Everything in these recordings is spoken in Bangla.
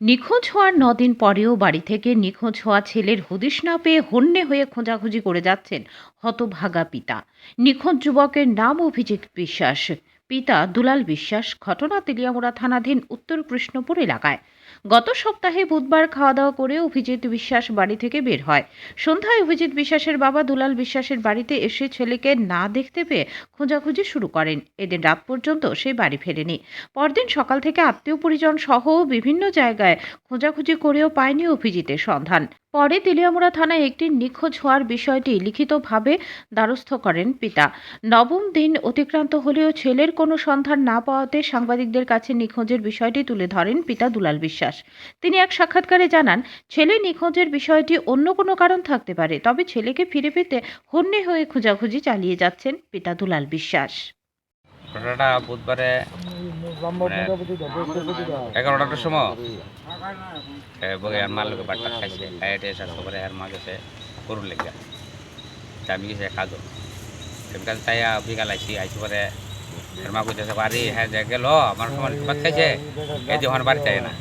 নিখোঁজ হওয়ার নদিন পরেও বাড়ি থেকে নিখোঁজ হওয়া ছেলের হদিশ না পেয়ে হন্যে হয়ে খোঁজাখুঁজি করে যাচ্ছেন হতভাগা পিতা। নিখোঁজ যুবকের নাম অভিজিৎ বিশ্বাস। পিতা দুলাল বিশ্বাস ঘটনা তেলিয়ামুড়া থানাধীন উত্তর কৃষ্ণপুর এলাকায়। গত সপ্তাহে বুধবার খাওয়া দাওয়া করে অভিজিৎ বিশ্বাস বাড়ি থেকে বের হয়। সন্ধ্যায় অভিজিৎ বিশ্বাসের বাবা দুলাল বিশ্বাসের বাড়িতে এসে ছেলেকে না দেখতে পেয়ে খোঁজাখুঁজি শুরু করেন। এদিন রাত পর্যন্ত সে বাড়ি ফেরেনি। পরদিন সকাল থেকে আত্মীয় পরিজন সহ বিভিন্ন জায়গায় খোঁজাখুঁজি করেও পায়নি অভিজিতের সন্ধান। পরে তেলিয়ামুড়া থানায় একটি নিখোঁজ হওয়ার বিষয়টি লিখিতভাবে দ্বারস্থ করেন পিতা। নবম দিন অতিক্রান্ত হলেও ছেলের কোনো সন্ধান না পাওয়াতে সাংবাদিকদের কাছে নিখোঁজের বিষয়টি তুলে ধরেন পিতা দুলাল বিশ্বাস। তিনি এক সাক্ষাৎকারে জানান, ছেলে নিখোঁজের বিষয়টি অন্য কোনো কারণ থাকতে পারে, তবে ছেলেকে ফিরে পেতে হন্যে হয়ে খোঁজাখুঁজি চালিয়ে যাচ্ছেন পিতা দুলাল বিশ্বাস। ঘটনাটা বুধবারে এগারোটার সময় বগে আর মার লোকে বাট্টা খাইছে খাইতে স্বাস্থ্য করে আর মা গেছে গরুর লেগে আমি গেছে খাদো সেখান তাই বিকাল আইসি আইসি পরে আর মা কইতেছে, বাড়ি হ্যাঁ গেল, আমার সময় খাইছে, এই যে বাড়ি চাই না।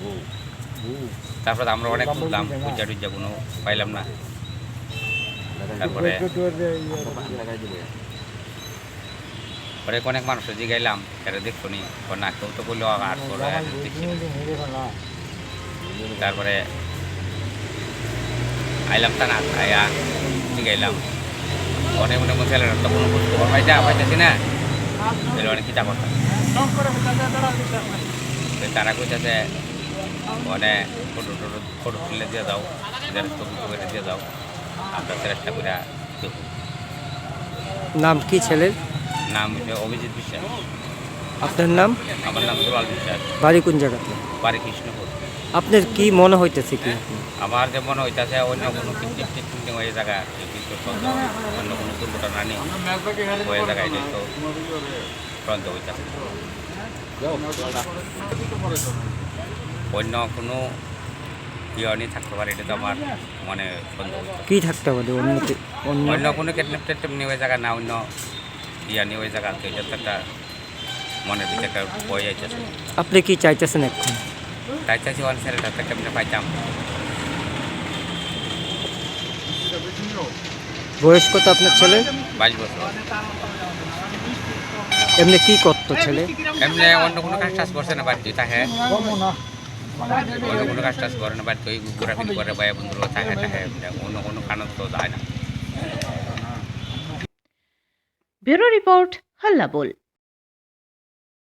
তারপরে আমরা অনেক খুঁজলাম পূজা টুজা কোনো পাইলাম না। তারপরে পরে অনেক মানুষের জিগাইলাম এটা দেখছ নি না কেউ তো বলল আর দেখছি তারপরে আইলাম তা না আয়া জিগাইলাম অনেক মনে মনে ছেলেরা তো কোনো খবর পাইছা পাইতেছি না। তাহলে অনেক চিন্তা করতাম। তারা কইতেছে মানে ফটো টটো ফটো তুলে দিয়ে দাও জেরক্স কপি করে দিয়ে দাও আমরা চেষ্টা করে দেখব। নাম কি ছেলের? নাম হচ্ছে অভিজিৎ বিশ্বাস। আপনার নাম? আমার নাম দুলাল বিশ্বাস। বাড়ি কোন জায়গাতে? বাড়ি কৃষ্ণপুর। আপনার কি মনে হইতেছে কি? আমার যেমন হইতাছে অন্য কোনো জায়গা কিন্তু অন্য কোনো দুর্ঘটনা নেই ওই জায়গায় যেহেতু সন্দেহ হইতাছে। অন্য কোনো ইয়নি থাকতে পারে এটা তো আমার মনে সন্দেহ কি থাকতে পারে অন্য অন্য কোনো কেটনেপ টেটনেপ নিয়ে ওই জায়গা না অন্য ইয়া নিয়ে ওই জায়গা তো এটা তো একটা মনের ভিতরে একটা বই যাইতেছে আপনি কি চাইতেছেন এখন? তাই চাইছি অনেক ছেলেটা তো কেমনে পাইতাম। বয়স কত আপনার ছেলে? বাইশ বছর। এমনি কি করতো ছেলে? এমনি অন্য কোনো কাজ টাজ করছে না বাড়িতে থাকে অন্য কোনো কাজ টাজ করে না, বাড়িতে ওই ঘোরাফিরি করে ভাই বন্ধুর থাকে থাকে অন্য কোনো কারণ তো যায় না। ব্যুরো রিপোর্ট হাল্লা বল।